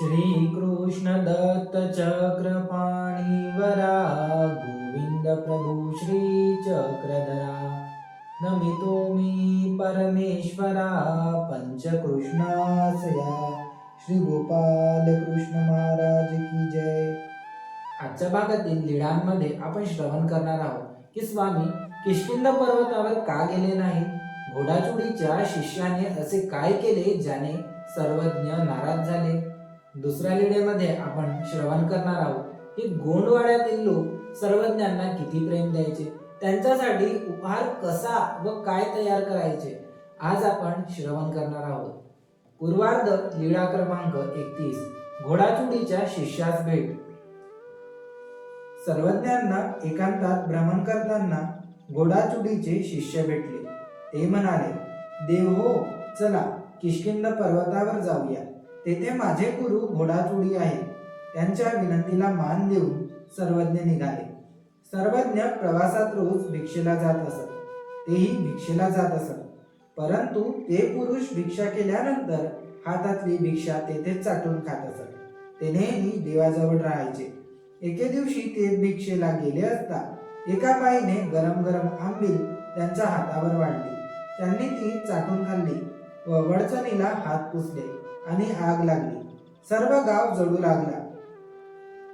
श्रीकृष्ण दत्त चक्रपाणी गोविंद प्रभू श्री चक्रधरा नमितो मी परमेश्वरा पंचकृष्णासया श्री गोपाल कृष्ण महाराज की जय। आजच्या भागातील लीळांमध्ये आपण श्रवण करणार आहोत की स्वामी किष्किंद पर्वतावर का गेले नाही घोडाचोडीच्या शिष्याने असे काय केले ज्याने सर्वज्ञ नाराज झाले? दुसऱ्या लिडेमध्ये आपण श्रवण करणार आहोत. की गोंडवाड्यातील लोक सर्वज्ञांना किती प्रेम द्यायचे? त्यांच्यासाठी उपहार कसा व काय तयार करायचे? आज आपण श्रवण करणार आहोत. पूर्वार्ध लीळा क्रमांक एकतीस. घोडाचुडीच्या शिष्यास भेट. सर्वज्ञांना एकांतात भ्रमण करताना घोडाचुडीचे शिष्य भेटले. ते म्हणाले देव हो चला किष्किंद पर्वतावर जाऊया. तेथे माझे गुरु घोडाचुडी आहे. त्यांच्या विनंतीला मान देऊन सर्वज्ञ निघाले. सर्वज्ञ प्रवासात रोज भिक्षेला जात असत. तेही भिक्षेला जात असत. परंतु ते पुरुष भिक्षा केल्यानंतर हातातली भिक्षा तेथेच चाटून खात असत. ते नेहमी देवाजवळ राहायचे. एके दिवशी ते भिक्षेला गेले असता एका बाईने गरम गरम आंबील त्यांच्या हातावर वाढली. त्यांनी ती चाटून खाल्ली व वडचणीला हात पुसले. आणि आग लागली. सर्व गाव जळू लागला.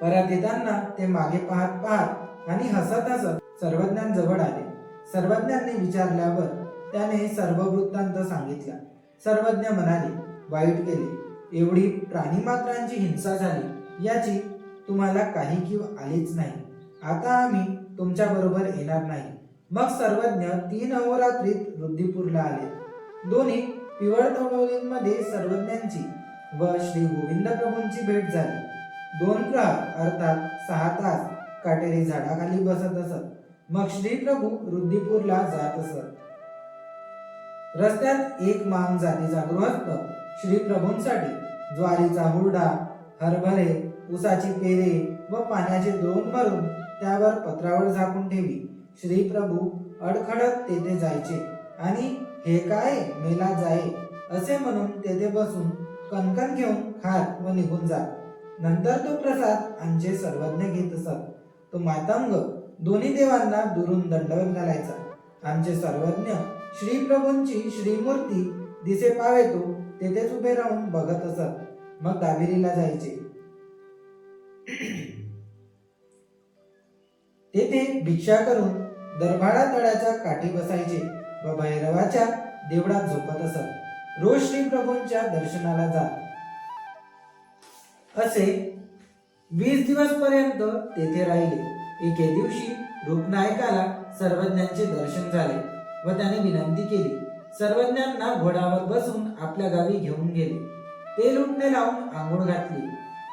परत येताना ते मागे पाहत पाहत आणि हसत हसत सर्वज्ञांजवळ आले. सर्वज्ञांनी विचारल्यावर त्याने सर्व वृत्तांत सांगितला. सर्वज्ञ म्हणाले वाईट केले. एवढी प्राणीमात्रांची हिंसा झाली. याची तुम्हाला काही कीव आलीच नाही. आता आम्ही तुमच्या बरोबर येणार नाही. मग सर्वज्ञ तीन अहोरात्रीत वृद्धिपूरला आले. दोन्ही पिवळ तवलींमध्ये सर्वज्ञांची व श्री गोविंद प्रभूंची भेट झाली. दोन प्रहार अर्थात सहा तास काटेरी झाडाखाली बसत असत. मग श्री प्रभू रुद्दीपूरला जात असत. रस्त्यात एक मांग जातीचा गृहस्थ श्री प्रभूंसाठी ज्वारीचा हुरडा हरभरे उसाची पेरे व पाण्याचे दोन भरून त्यावर पत्रावळ झाकून ठेवी. श्री प्रभू अडखडत तेथे जायचे आणि हे काय? मेला जाई. असे म्हणून तेथे बसून कणकण घेऊन खात व निघून जात नंतर तो प्रसाद आमचे सर्वज्ञ घेत असत. तो मातंग दोन्ही देवांना दुरून दंडवत घालायचा. आमचे सर्वज्ञ श्री प्रभूंची श्रीमूर्ती दिसे पावेतो तेथेच उभे राहून बघत असत. मग दाबिरीला जायचे. तेथे भिक्षा करून दरभाडा तळ्याच्या काठी बसायचे. व भैरवाच्या देवळात झोपत असत. रोज श्री प्रभूंच्या दर्शनाला जात. असे वीस दिवस पर्यंत तेथे राहिले. एके दिवशी रूपनायकाला सर्वज्ञांचे दर्शन झाले व त्याने विनंती केली. सर्वज्ञांना घोडावर बसून आपल्या गावी घेऊन गेले. ते लुटणे लावून आंघोळ घातली.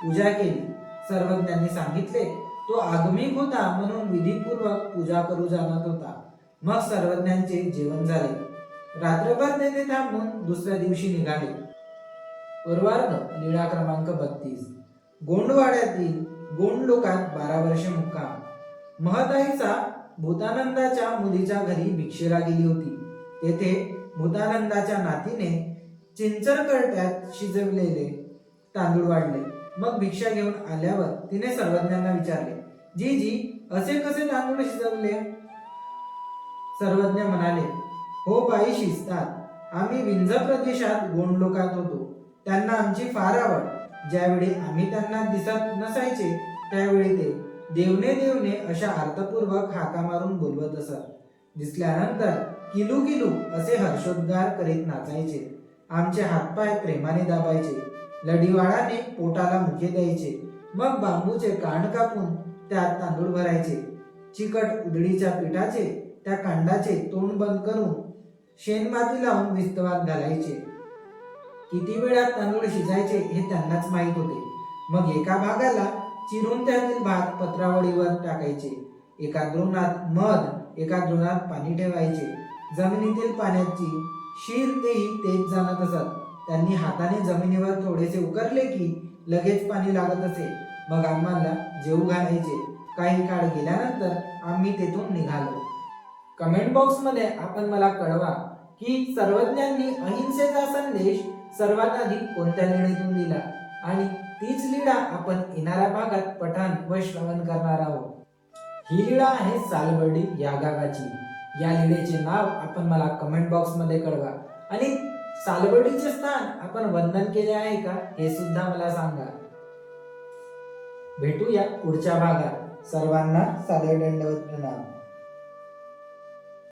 पूजा केली. सर्वज्ञांनी सांगितले तो आगमिक होता म्हणून विधीपूर्वक पूजा करू जाणत होता. मग सर्वज्ञांचे जेवण झाले. रात्रभर तेथे थांबून दुसऱ्या दिवशी निघाले. पूर्वार्ध लीळा क्रमांक बत्तीस. गोंडवाड्यातील गोंड लोकात बारा वर्षे मुक्काम. महताईचा भूतानंदाच्या मुलीच्या घरी भिक्षेला गेली होती. तेथे भूतानंदाच्या नातीने चिंचर करट्यात शिजवलेले तांदूळ वाढले. मग भिक्षा घेऊन आल्यावर तिने सर्वज्ञांना विचारले जी जी असे कसे तांदूळ शिजवले? सर्वज्ञ म्हणाले हो बाई शिजतात आम्ही विंझ प्रदेशात गोंड लोकात होतो. त्यांना आमची फार आवड. ज्यावेळी आम्ही त्यांना दिसत नसायचे त्यावेळी ते देवने देवने अशा अर्थपूर्वक हाका मारून बोलवत असत. दिसल्यानंतर किलू किलू असे हर्षोद्गार करीत नाचायचे. आमचे हातपाय प्रेमाने दाबायचे. लढीवाळाने पोटाला मुखे द्यायचे. मग बांबूचे कान कापून त्यात तांदूळ भरायचे. चिकट उदळीच्या पिठाचे त्या कांडाचे तोंड बंद करून शेणमाती लावून विस्तवात घालायचे. किती वेळात तांदूळ शिजायचे हे त्यांनाच माहीत होते. मग एका भागाला चिरून त्यातील भात पत्रावळीवर टाकायचे. एका द्रोणात मध एका द्रोणात पाणी ठेवायचे. जमिनीतील पाण्याची शीर तेही तेच जाणत असत. त्यांनी हाताने जमिनीवर थोडेसे उकरले की लगेच पाणी लागत असे. मग आम्हाला जेवू घालायचे. काही काळ गेल्यानंतर आम्ही तेथून निघालो. कमेंट बॉक्समध्ये आपण मला कळवा की सर्वज्ञांनी अहिंसेचा संदेश सर्वात आधी कोणत्या लिडीतून दिला? आणि तीच लीळा आपण येणाऱ्या भागात पठाण व श्रवण करणार आहोत. ही लीळा आहे सालबर्डी या गावाची. या लीळेचे नाव आपण मला कमेंट बॉक्समध्ये कळवा. आणि सालबर्डीचे स्थान आपण वंदन केले आहे का हे सुद्धा मला सांगा. भेटूया पुढच्या भागात. सर्वांना सादर दंडवत प्रणाम.